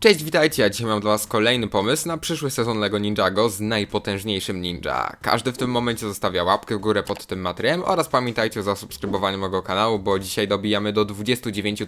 Cześć, witajcie, ja dzisiaj mam dla was kolejny pomysł na przyszły sezon LEGO Ninjago z najpotężniejszym ninja. Każdy w tym momencie zostawia łapkę w górę pod tym materiałem oraz pamiętajcie o zasubskrybowaniu mojego kanału, bo dzisiaj dobijamy do 29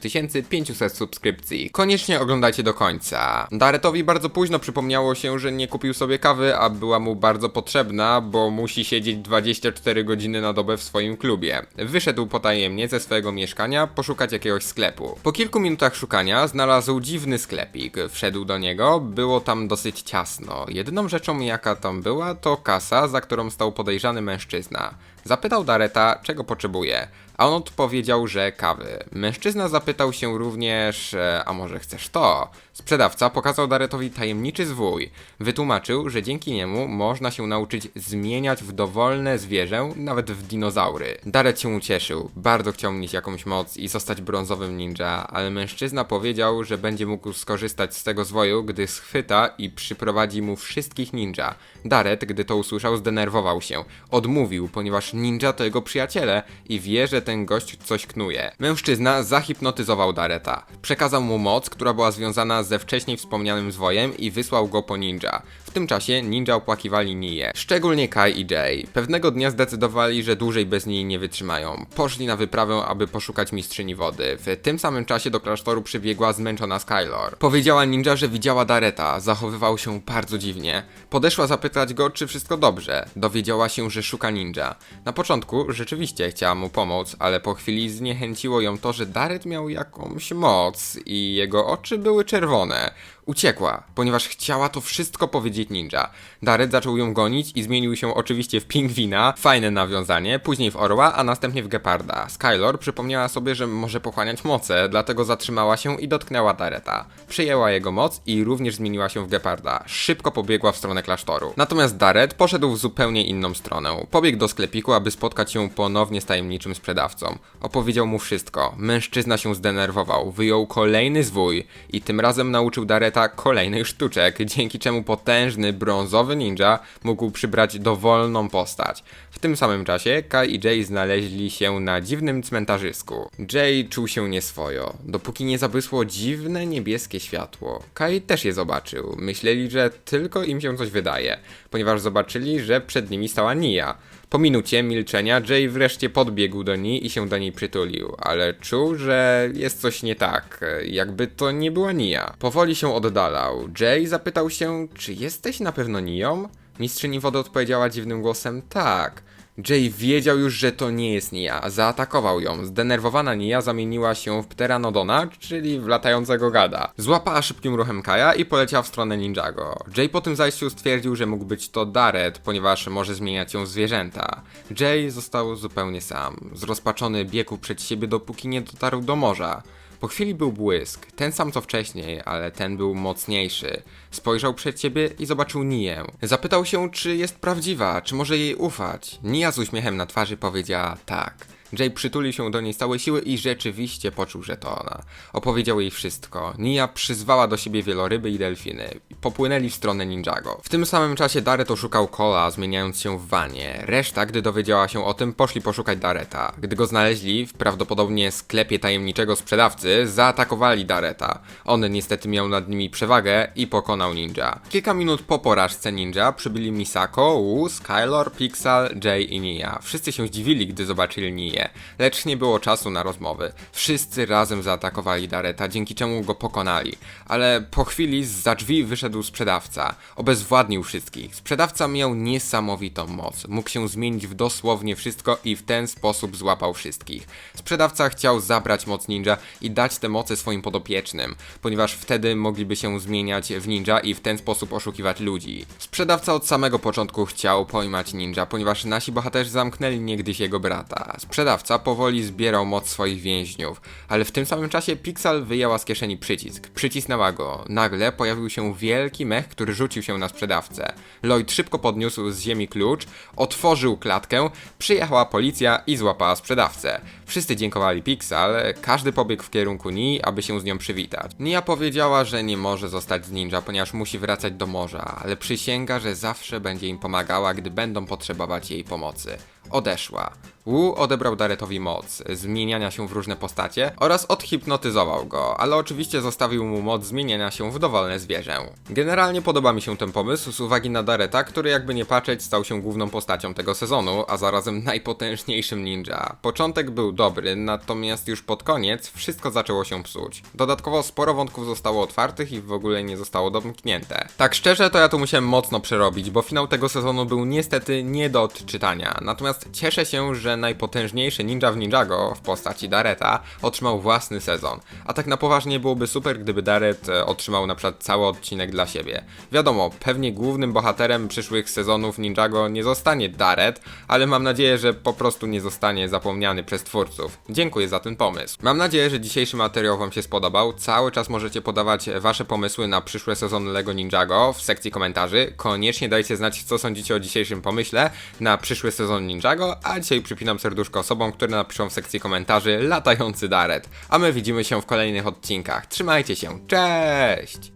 500 subskrypcji. Koniecznie oglądajcie do końca. Daretowi bardzo późno przypomniało się, że nie kupił sobie kawy, a była mu bardzo potrzebna, bo musi siedzieć 24 godziny na dobę w swoim klubie. Wyszedł potajemnie ze swojego mieszkania poszukać jakiegoś sklepu. Po kilku minutach szukania znalazł dziwny sklepik. Wszedł do niego, było tam dosyć ciasno. Jedyną rzeczą jaka tam była to kasa, za którą stał podejrzany mężczyzna. Zapytał Dareta, czego potrzebuje, a on odpowiedział, że kawy. Mężczyzna zapytał się również, e, a może chcesz to? Sprzedawca pokazał Daretowi tajemniczy zwój. Wytłumaczył, że dzięki niemu można się nauczyć zmieniać w dowolne zwierzę, nawet w dinozaury. Daret się ucieszył, bardzo chciał mieć jakąś moc i zostać brązowym ninja, ale mężczyzna powiedział, że będzie mógł skorzystać z tego zwoju, gdy schwyta i przyprowadzi mu wszystkich ninja. Daret, gdy to usłyszał, zdenerwował się. Odmówił, ponieważ ninja to jego przyjaciele i wie, że ten gość coś knuje. Mężczyzna zahipnotyzował Dareta. Przekazał mu moc, która była związana ze wcześniej wspomnianym zwojem i wysłał go po ninja. W tym czasie ninja opłakiwali Niję, szczególnie Kai i Jay. Pewnego dnia zdecydowali, że dłużej bez niej nie wytrzymają. Poszli na wyprawę, aby poszukać mistrzyni wody. W tym samym czasie do klasztoru przybiegła zmęczona Skylor. Powiedziała ninja, że widziała Dareta, zachowywał się bardzo dziwnie. Podeszła zapytać go, czy wszystko dobrze. Dowiedziała się, że szuka ninja. Na początku rzeczywiście chciała mu pomóc, ale po chwili zniechęciło ją to, że Daret miał jakąś moc i jego oczy były czerwone. Uciekła, ponieważ chciała to wszystko powiedzieć ninja. Daret zaczął ją gonić i zmienił się oczywiście w pingwina, fajne nawiązanie, później w orła, a następnie w geparda. Skylor przypomniała sobie, że może pochłaniać moce, dlatego zatrzymała się i dotknęła Dareta. Przyjęła jego moc i również zmieniła się w geparda. Szybko pobiegła w stronę klasztoru. Natomiast Daret poszedł w zupełnie inną stronę. Pobiegł do sklepiku, aby spotkać się ponownie z tajemniczym sprzedawcą. Opowiedział mu wszystko. Mężczyzna się zdenerwował, wyjął kolejny zwój i tym razem nauczył Dareta kolejnych sztuczek, dzięki czemu potężny brązowy ninja mógł przybrać dowolną postać. W tym samym czasie Kai i Jay znaleźli się na dziwnym cmentarzysku. Jay czuł się nieswojo, dopóki nie zabłysło dziwne niebieskie światło. Kai też je zobaczył. Myśleli, że tylko im się coś wydaje, ponieważ zobaczyli, że przed nimi stała Nia. Po minucie milczenia Jay wreszcie podbiegł do niej i się do niej przytulił, ale czuł, że jest coś nie tak, jakby to nie była Nia. Powoli się oddalał. Jay zapytał się, czy jesteś na pewno Nią? Mistrzyni wody odpowiedziała dziwnym głosem, tak. Jay wiedział już, że to nie jest Nia. Zaatakował ją. Zdenerwowana Nia zamieniła się w Pteranodona, czyli w latającego gada. Złapała szybkim ruchem Kaja i poleciała w stronę Ninjago. Jay po tym zajściu stwierdził, że mógł być to Daret, ponieważ może zmieniać się w zwierzęta. Jay został zupełnie sam. Zrozpaczony biegł przed siebie, dopóki nie dotarł do morza. Po chwili był błysk, ten sam co wcześniej, ale ten był mocniejszy. Spojrzał przed siebie i zobaczył Nię. Zapytał się, czy jest prawdziwa, czy może jej ufać. Nia z uśmiechem na twarzy powiedziała tak. Jay przytulił się do niej z całej siły i rzeczywiście poczuł, że to ona. Opowiedział jej wszystko. Nia przyzwała do siebie wieloryby i delfiny. Popłynęli w stronę Ninjago. W tym samym czasie Daret oszukał Kola, zmieniając się w wanie. Reszta, gdy dowiedziała się o tym, poszli poszukać Dareta. Gdy go znaleźli, w prawdopodobnie sklepie tajemniczego sprzedawcy, zaatakowali Dareta. On niestety miał nad nimi przewagę i pokonał ninja. Kilka minut po porażce ninja przybyli Misako, Wu, Skylor, Pixel, Jay i Nia. Wszyscy się zdziwili, gdy zobaczyli Nię lecz nie było czasu na rozmowy. Wszyscy razem zaatakowali Dareta, dzięki czemu go pokonali. Ale po chwili za drzwi wyszedł sprzedawca. Obezwładnił wszystkich. Sprzedawca miał niesamowitą moc. Mógł się zmienić w dosłownie wszystko i w ten sposób złapał wszystkich. Sprzedawca chciał zabrać moc ninja i dać te moce swoim podopiecznym, ponieważ wtedy mogliby się zmieniać w ninja i w ten sposób oszukiwać ludzi. Sprzedawca od samego początku chciał pojmać ninja, ponieważ nasi bohaterzy zamknęli niegdyś jego brata. Sprzedawca powoli zbierał moc swoich więźniów, ale w tym samym czasie Pixel wyjęła z kieszeni przycisk. Przycisnęła go. Nagle pojawił się wielki mech, który rzucił się na sprzedawcę. Lloyd szybko podniósł z ziemi klucz, otworzył klatkę, przyjechała policja i złapała sprzedawcę. Wszyscy dziękowali Pixel, każdy pobiegł w kierunku Nii, aby się z nią przywitać. Nia powiedziała, że nie może zostać z ninja, ponieważ musi wracać do morza, ale przysięga, że zawsze będzie im pomagała, gdy będą potrzebować jej pomocy. Odeszła. Wu odebrał Daretowi moc zmieniania się w różne postacie oraz odhipnotyzował go, ale oczywiście zostawił mu moc zmieniania się w dowolne zwierzę. Generalnie podoba mi się ten pomysł z uwagi na Dareta, który jakby nie patrzeć stał się główną postacią tego sezonu, a zarazem najpotężniejszym ninja. Początek był dobry, natomiast już pod koniec wszystko zaczęło się psuć. Dodatkowo sporo wątków zostało otwartych i w ogóle nie zostało domknięte. Tak szczerze to ja tu musiałem mocno przerobić, bo finał tego sezonu był niestety nie do odczytania. Natomiast cieszę się, że najpotężniejszy ninja w Ninjago w postaci Dareta otrzymał własny sezon. A tak na poważnie byłoby super, gdyby Daret e, otrzymał na przykład cały odcinek dla siebie. Wiadomo, pewnie głównym bohaterem przyszłych sezonów Ninjago nie zostanie Daret, ale mam nadzieję, że po prostu nie zostanie zapomniany przez twórców. Dziękuję za ten pomysł. Mam nadzieję, że dzisiejszy materiał Wam się spodobał. Cały czas możecie podawać Wasze pomysły na przyszłe sezony LEGO Ninjago w sekcji komentarzy. Koniecznie dajcie znać, co sądzicie o dzisiejszym pomyśle na przyszły sezon Ninjago, a dzisiaj przypinam serduszko osobom, które napiszą w sekcji komentarzy latający Daret. A my widzimy się w kolejnych odcinkach. Trzymajcie się, cześć!